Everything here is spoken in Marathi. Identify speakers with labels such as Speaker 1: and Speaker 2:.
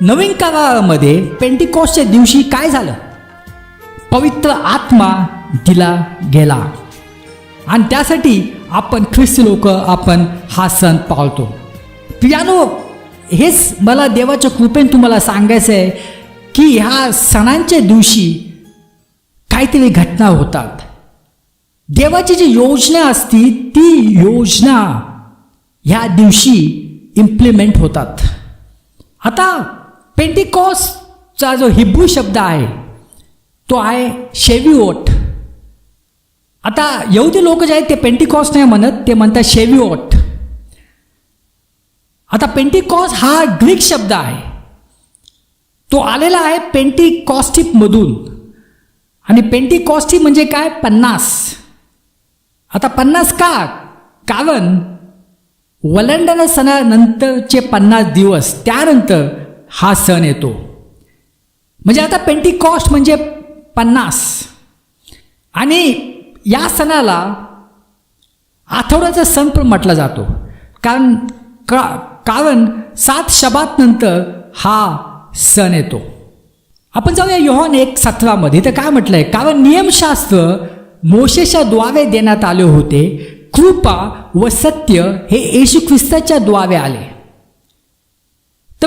Speaker 1: नवीन काळामध्ये पेंटिकॉसच्या दिवशी काय झालं? पवित्र आत्मा दिला गेला. आणि त्यासाठी आपण ख्रिस्ती लोक आपण हा सण पाळतो. पियानो हेच मला देवाच्या कृपेने तुम्हाला सांगायचं आहे की ह्या सणांच्या दिवशी काहीतरी घटना होतात. देवाची जी योजना असती ती योजना ह्या दिवशी इम्प्लिमेंट होतात. आता पेंटिकॉसचा जो हिब्रू शब्द आहे तो आहे शेविओट. आता येऊदी लोक जे आहेत ते पेंटिकॉस नाही म्हणत ते म्हणतात शेविओट. आता पेंटिकॉस हा ग्रीक शब्द आहे. तो आलेला आहे पेंटिकॉस्टिपमधून आणि पेंटिकॉस्टी म्हणजे काय? पन्नास. आता पन्नास का? कारण वलंडन सणानंतरचे पन्नास दिवस त्यानंतर हा सण येतो. म्हणजे आता पेंटिकॉस्ट म्हणजे पन्नास. आणि या सणाला आठवड्याचा सण पण म्हटला जातो. कारण का कारण सात शबात नंतर हा सण येतो. आपण जाऊया योहान एक सतरामध्ये. तर काय म्हटलंय? कारण नियमशास्त्र मोशेच्या द्वारे देण्यात आले होते. कृपा व सत्य हे येशू ख्रिस्ताच्या द्वारे आले. तर